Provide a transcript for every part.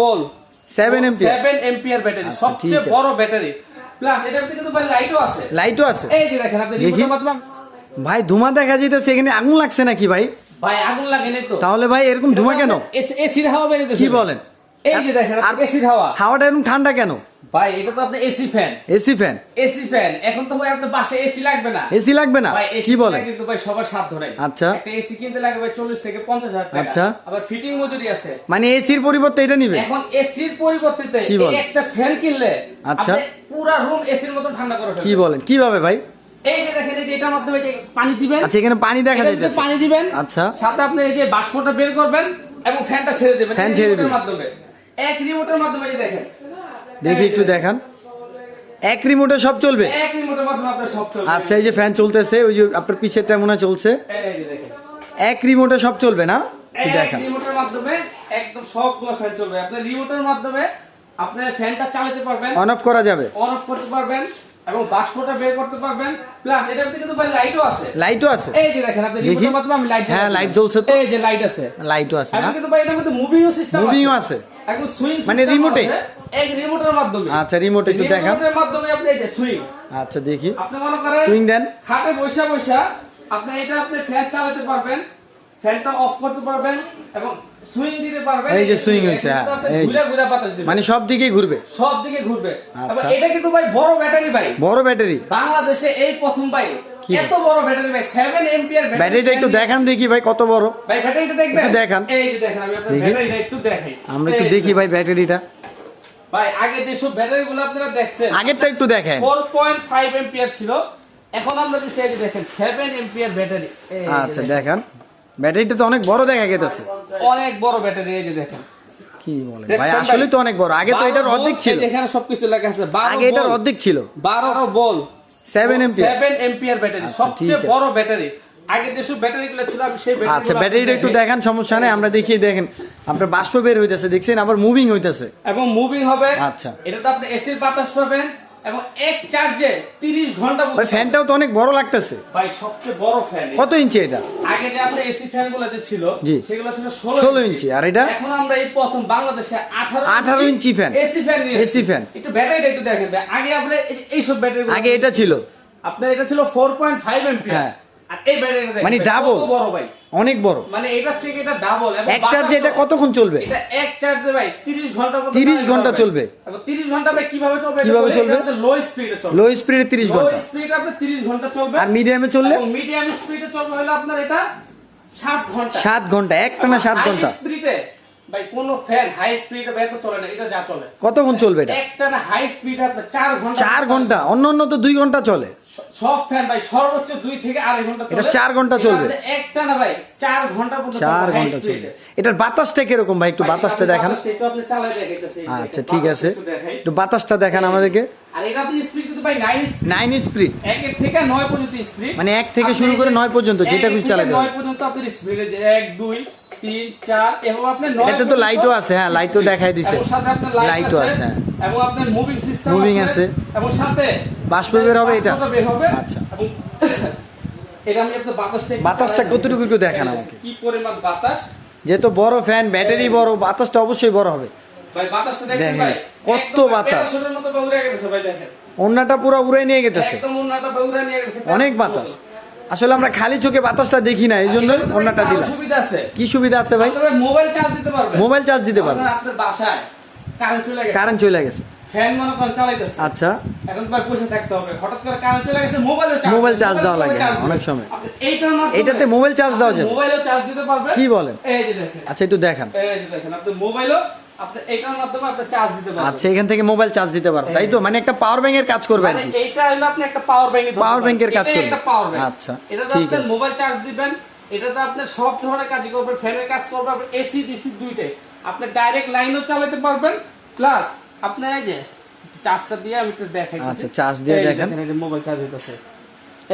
বল। 7 ampere 7 ampere battery সবচেয়ে বড় battery plus এটার ভিতরে তো ভাই লাইটও আছে। লাইটও আছে। এই যে দেখেন আপনি দেখি। ভাই ধুমা দেখা যেতেছে এখানে আগুন লাগছে নাকি ভাই? ভাই আগুন লাগেনি তো। তাহলে ভাই এরকম ধুমা কেন? এসির হাওয়া বেরিয়েছে কি বলেন? এই যে দেখেন আর- এসির হাওয়া হাওয়াটা এরকম ঠান্ডা কেন? ভাই এটা তো আপনি AC fan AC fan AC fan এখন তো ভাই আপনার বাসায় এসি লাগবে না। এসি লাগবে না? কি বলেন? কিন্তু ভাই সবার সাথ ধরে আচ্ছা। একটা এসি কিনতে লাগবে ভাই চল্লিশ থেকে পঞ্চাশ হাজার টাকা। আচ্ছা। আবার ফিটিং মজুরি আছে। মানে এসির পরিবর্তে এটা নিবে? এখন এসির পরিবর্তে? একটা ফ্যান কিনলে আচ্ছা। পুরা রুম এসির মতো ঠান্ডা করে কি বলেন? কীভাবে ভাই? এই যে দেখেন এই যে এটার মাধ্যমে যে পানি দিবেন আচ্ছা এখানে পানি দেখা যাইতেছে। পানি দিবেন আচ্ছা। সাথে আপনি এই যে বাষ্পটা বের করবেন এবং ফ্যানটা ছেড়ে দিবেন। ফ্যান ছেড়ে দিবেন। মাধ্যমে। এক রিমোটের মাধ্যমে এই দেখেন। দেখি একটু দেখান। এক রিমোটে সব চলবে? এক রিমোটের মাধ্যমে আপনার সব চলবে। আচ্ছা এই যে ফ্যান চলতেছে ওই যে আপনার পিছেরটা মনে চলছে। এই যে দেখেন। এক রিমোটে সব চলবে না? দেখান। রিমোটের মাধ্যমে একদম সবগুলো ফ্যান চলবে। আপনি রিমোটের মাধ্যমে আপনি ফ্যানটা চালাতে পারবেন অন অফ করা যাবে। অন অফ করতে পারবেন এবং বাষ্পটা বের করতে পারবেন। প্লাস এটার ভিতরে কিন্তু ভাই লাইটও আছে। লাইটও আছে? এই যে দেখেন আপনি রিমোটের মাধ্যমে আমি লাইট হ্যাঁ, light জ্বলছে তো। এই যে লাইট আছে। লাইটও আছে না? কিন্তু ভাই এটার মধ্যে মুভিও সিস্টেম Movie ও আছে। একদম সুইং মানে? এই রিমোটের মাধ্যমে। আচ্ছা, remote একটু দেখান। রিমোটের মাধ্যমে আপনি এই যে সুইং আচ্ছা দেখি। আপনি মনে করেন Swing দেন। খাটে বসে বসে আপনি এটা আপনি ফ্যান চালাতে পারবেন ফ্যানটা অফ করতে পারবেন এবং সুইং দিতে পারবেন। এই যে হ্যাঁ, এই ঘুরে ঘুরে বাতাস দিবেন। মানে সব দিকেই ঘুরবে? সব দিকে ঘুরবে। আচ্ছা। এটা কিন্তু ভাই বড় ব্যাটারি ভাই। বড় ব্যাটারি বাংলাদেশে এই প্রথম ভাই। এত বড় ব্যাটারি ভাই 7 এম্পিয়ার ব্যাটারিটা একটু দেখান দেখি ভাই কত বড়। ভাই ব্যাটারিটা দেখবেন? একটু দেখান। এই যে দেখেন আমি ব্যাটারিটা একটু দেখাই। আমরা একটু দেখি ভাই ব্যাটারিটা। ভাই আগে যে সব ব্যাটারি গুলো আপনারা দেখছেন আগেরটা একটু দেখেন। 4.5 এম্পিয়ার ছিল। এখন আমরা দিচ্ছি এই যে দেখেন 7 এম্পিয়ার ব্যাটারি। আচ্ছা দেখেন। ব্যাটারিটা তো অনেক বড় দেখা গেতেছে। অনেক বড় ব্যাটারি এই যে দেখেন। কি ভাই? আসলে তো অনেক বড়। আগে তো এটার অর্ধেক ছিল। এখানে সবকিছু লেখা আছে 12 আগে এটার অর্ধেক ছিল। 12 বল 7 এম্পিয়ার 7 এম্পিয়ার ব্যাটারি আচ্ছা, সবচেয়ে বড় ব্যাটারি আগে যেসব ব্যাটারি ছিল আমি সেই ব্যাটারি আচ্ছা ব্যাটারিটা একটু দেখান। সমস্যা নেই আমরা দেখি দেখেন। আপনার বাষ্প বের হইতেছে দেখছেন? আবার মুভিং হইতেছে। এবং মুভিং হবে। আচ্ছা। এটাতে আপনি এসির বাতাস পাবেন এবং এক চার্জে 30 ঘণ্টা ভাই ফ্যানটাও তো অনেক বড় লাগতেছে। ভাই সবচেয়ে বড় ফ্যান কত ইঞ্চি এটা? আগে যে আপনার এসি ফ্যান গুলোতে ছিল সেগুলো ছিল 16 16 ইঞ্চি, আর এটা? এখন আমরা এই প্রথম বাংলাদেশে 18 18 inch fan. AC fan AC fan. একটু ব্যাটারিটা একটু দেখেন আগে আপনার এই সব ব্যাটারি আগে এটা ছিল আপনার এটা ছিল 4.5 এম্পিয়ার হ্যাঁ। আর এই ব্যাটারিটা দেখেন মানে ডাবল বড় ভাই। অনেক বড়। মানে এটা থেকে এটা ডাবল এক চার্জে এটা কতক্ষণ চলবে? এটা এক চার্জে ভাই 30 ঘণ্টা 30 ঘণ্টা চলবে। এবং 30 ঘণ্টা ভাই কীভাবে চলবে? কীভাবে চলবে? লো স্পিডে চলবে। লো স্পিডে 30 লো স্পিডে আপনি 30 ঘণ্টা চলবে। আর মিডিয়ামে চললে? এবং মিডিয়াম স্পিডে চলবে হলো আপনার এটা 7 ঘণ্টা। 7 ঘণ্টা একটানা 7 ঘণ্টা। স্পিডে ভাই কোন ফ্যান হাই স্পিডে ভাই চলে না এটা যা চলে। কতক্ষণ চলবে এটা? একটা না হাই স্পিড আপনার 4 ঘণ্টা 4 ঘণ্টা অন্য অন্য তো 2 ঘণ্টা চলে। সব ফ্যান ভাই সর্বোচ্চ 2 থেকে আড়াই ঘণ্টা চলে। এটা চার ঘণ্টা চলবে। একটা না ভাই 4 ঘণ্টা পর্যন্ত 4 ঘণ্টা চলবে। এটার বাতাসটা কীরকম ভাই একটু বাতাসটা দেখান। একটু আপনি চালায় দেখাইতেছি, আচ্ছা ঠিক আছে। একটু বাতাসটা দেখান আমাদেরকে। আর এটা আপনি স্পিড কিন্তু ভাই 9 9 স্পিড একের থেকে 9 পর্যন্ত স্পিড মানে এক থেকে শুরু করে নয় পর্যন্ত, যেটা খুশি চালাতে পারবেন। 9 পর্যন্ত আপনার স্পিড যে 1 2 3 4 এভাবে আপনি 9 এটাতে তো লাইটও আছে, হ্যাঁ, লাইটও দেখাই দিছে। লাইটও আছে আছে, হ্যাঁ। এবং আপনার মুভিং সিস্টেম Moving আছে। এবং সাথে বাষ্প বের হবে এটা? বের হবে আচ্ছা। এবং এটা আমি আপনার বাতাসটা বাতাসটা কতটুকু একটু দেখান আমাকে। কি পরিমাণ বাতাস যেহেতু বড় ফ্যান ব্যাটারি বড় বাতাসটা অবশ্যই বড় হবে ভাই বাতাসটা দেখেন দেখেন, ভাই কত বাতাস। অন্যটা পুরো উড়ে নিয়ে গেতেছে একদম নিয়ে গেছে অনেক বাতাস আসলে আমরা খালি চোখে বাতাসটা দেখি না এই জন্য অন্যটা দিলাম। সুবিধা আছে। কি সুবিধা আছে ভাই? মোবাইল চার্জ দিতে পারবেন। মোবাইল চার্জ দিতে পারবেন। আপনারা বাসায় কারেন্ট চলে গেছে। কারেন্ট চলে গেছে। ফ্যান মনে করেন চালাইতেছে। আচ্ছা। এখন বসে থাকতে হবে। হঠাৎ করে কারেন্ট চলে গেছে মোবাইলও চার্জ মোবাইল চার্জ দেওয়া লাগে, অনেক সময়। এইটার মাধ্যমে এটাতে মোবাইল চার্জ দেওয়া যাবে? মোবাইলও চার্জ দিতে পারবে কি বলেন? এই যে দেখেন। আচ্ছা একটু দেখান। এই যে দেখেন আপনি মোবাইলও আচ্ছা এখান থেকে মোবাইল চার্জ দিতে পারব তাই তো? মানে একটা পাওয়ার ব্যাংকের কাজ করবে আর মানে কি। এইটা হলো আপনি একটা পাওয়ার ব্যাংক Power bank কাজ করবে। একটা পাওয়ার ব্যাংক আচ্ছা, এটাতে ঠিক আছে। মোবাইল চার্জ দিবেন। এটাতে আপনি সব ধরনের কাজ করবেন ফ্যানের কাজ করবেন এসি ডিসি দুইটাই। আপনি ডাইরেক্ট লাইনও চালাতে পারবেন। প্লাস আপনি এই যে চার্জটা দিয়ে আমি একটু দেখাই আচ্ছা, দিয়ে দেখেন। মোবাইল চার্জ হইতেছে।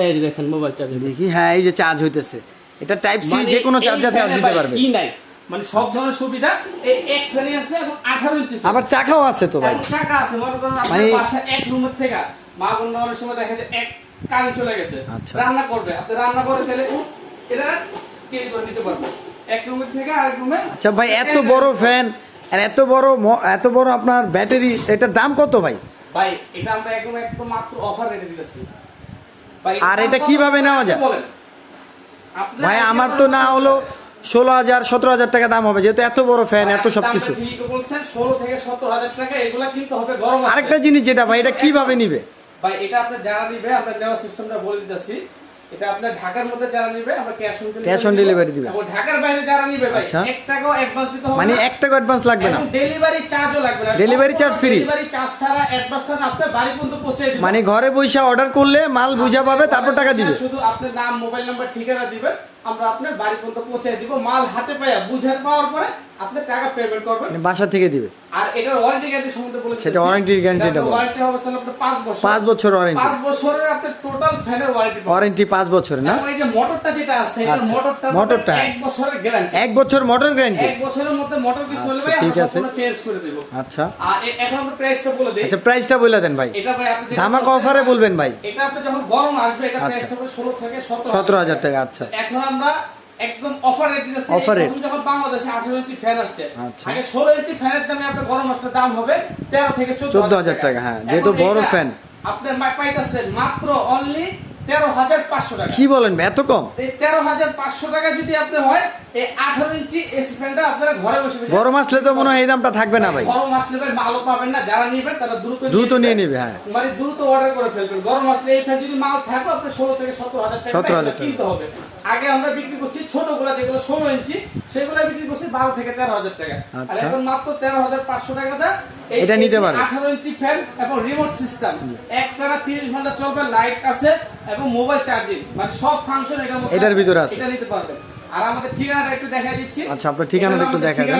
এই দেখেন মোবাইল চার্জ দেখি হ্যাঁ এই যে চার্জ হইতেছে। এটা টাইপ সি যে কোনো চার্জার চার্জ দিতে পারবে। কি নাই? মানে সব ধরনের সুবিধা এই এক ফ্যানে আছে এবং 18 ইঞ্চি আবার চাকাও আছে তো ভাই। টাকা আছে মনে করেন আপনার মানে- বাসায় এক রুমের থেকে মা অনেক সময় দেখা যায় এক কারেন্ট চলে গেছে। আচ্ছা। রান্না করবে আপনি রান্না করে চলে এটা করে নিতে পারবেন এক রুমের থেকে আরেক রুমে আচ্ছা ভাই এত বড় ফ্যান আর এত বড় এত বড় আপনার ব্যাটারি এটার দাম কত ভাই? ভাই এটা আমরা একদম একদম মাত্র অফার রেটে দিতেছি। ভাই আর এটা কীভাবে নেওয়া যায়? ভাই আমার তো না হলো ষোলো হাজার সতেরো হাজার টাকা দাম হবে যেহেতু এত বড় ফ্যান এত সবকিছু। আরেকটা জিনিস যেটা ভাই এটা কীভাবে নিবে ভাই এটা আপনার যারা নিবে আমরা নেওয়ার সিস্টেমটা বলে দিতেছি এটা আপনার ঢাকার মধ্যে যারা নিবে আমরা cash on delivery Cash on delivery দিবে। এবং ঢাকার বাইরে যারা নিবে ভাই আচ্ছা। টাকাও অ্যাডভান্স দিতে হবে মানে। টাকা অ্যাডভান্স লাগবে না ডেলিভারি চার্জও লাগবে না Delivery charge free? Delivery charge ছাড়া অ্যাডভান্স ছাড়া আপনার বাড়ি পর্যন্ত পৌঁছে দিবে মানে ঘরে বসে অর্ডার করলে মাল বুঝা পাবে তারপর টাকা দিবে শুধু আপনার নাম মোবাইল নাম্বার ঠিকানা দিবেন আমরা আপনার বাড়ি পর্যন্ত পৌঁছে দিব মাল হাতে পাইয়া বুঝার পাওয়ার পরে আপনি টাকা পেমেন্ট করবেন। মানে বাসা থেকে দিবে। আর এটার ওয়ারেন্টি গ্যারান্টি সম্বন্ধে বলে সেটা warranty guarantee টা ওয়ারেন্টি হবে স্যার আপনার 5 বছর। পাঁচ বছর ওয়ারেন্টি পাঁচ বছরের আপনার টোটাল ফ্যানের ওয়ারেন্টি ওয়ারেন্টি পাঁচ বছরের না? এই যে মোটরটা যেটা আছে এটা আচ্ছা, মোটরটা মোটরটা। এক বছরের গ্যারান্টি এক বছর মোটর গ্যারান্টি এক বছরের মধ্যে মোটর হলে আচ্ছা, ভাই ঠিক আমরা আছে। চেঞ্জ করে দেব। আচ্ছা। আর এখন আমরা প্রাইসটা বলে দেই। আচ্ছা প্রাইসটা বলে দেন ভাই। এটা ভাই আপনি ধামাকা অফারে বলবেন ভাই। এটা আপনি যখন গরম আসবে এটা আচ্ছা। প্রাইসটা হবে 16 থেকে 17 সতেরো হাজার টাকা আচ্ছা। এখন আমরা একদম অফারে দিতেছি। এখন যখন বাংলাদেশে 18 ইঞ্চি ফ্যান আসছে আচ্ছা। আগে 16 ইঞ্চি ফ্যানের দামে আপনার গরম আসলে দাম হবে 13 থেকে 14 14,000 টাকা, হ্যাঁ, যেহেতু বড় ফ্যান। আপনার পাইতেছেন মাত্র অনলি 13500 টাকা। কি বলেন এত কম? এই 13500 টাকা যদি আপনি হয় এই 18 ইঞ্চি এসি ফ্যানটা আপনারা ঘরে বসে বসে গরম আসলে তো মনে হয় এই দামটা থাকবে না ভাই। গরম আসলে ভাই মালও পাবেন না যারা নিবেন তারা দ্রুত দ্রুত নিয়ে। নিবে হ্যাঁ। মানে দ্রুত অর্ডার করে ফেলবেন। গরম আসলে এই ফ্যান যদি মাল থাকে আপনার ষোলো থেকে সত্তর হাজার টাকা 17,000 কিনতে হবে। আগে আমরা বিক্রি করছি ছোটগুলা যেগুলো ষোলো ইঞ্চি সেগুলো বিক্রি করছি বারো থেকে তেরো হাজার টাকা। আর আচ্ছা। এখন মাত্র তেরো হাজার পাঁচশো টাকা দা। এটা নিতে পারবে। আঠারো ইঞ্চি ফ্যান এবং রিমোট সিস্টেম এক টাকা তিরিশ ঘণ্টা চলবে লাইট আছে এবং মোবাইল চার্জিং মানে সব ফাংশন এটার মধ্যে এটার ভিতরে আছে। এটা নিতে পারবেন। আর আমাদের ঠিকানাটা একটু দেখা দিচ্ছি আচ্ছা, আপনার ঠিকানাটা একটু দেখা দেন।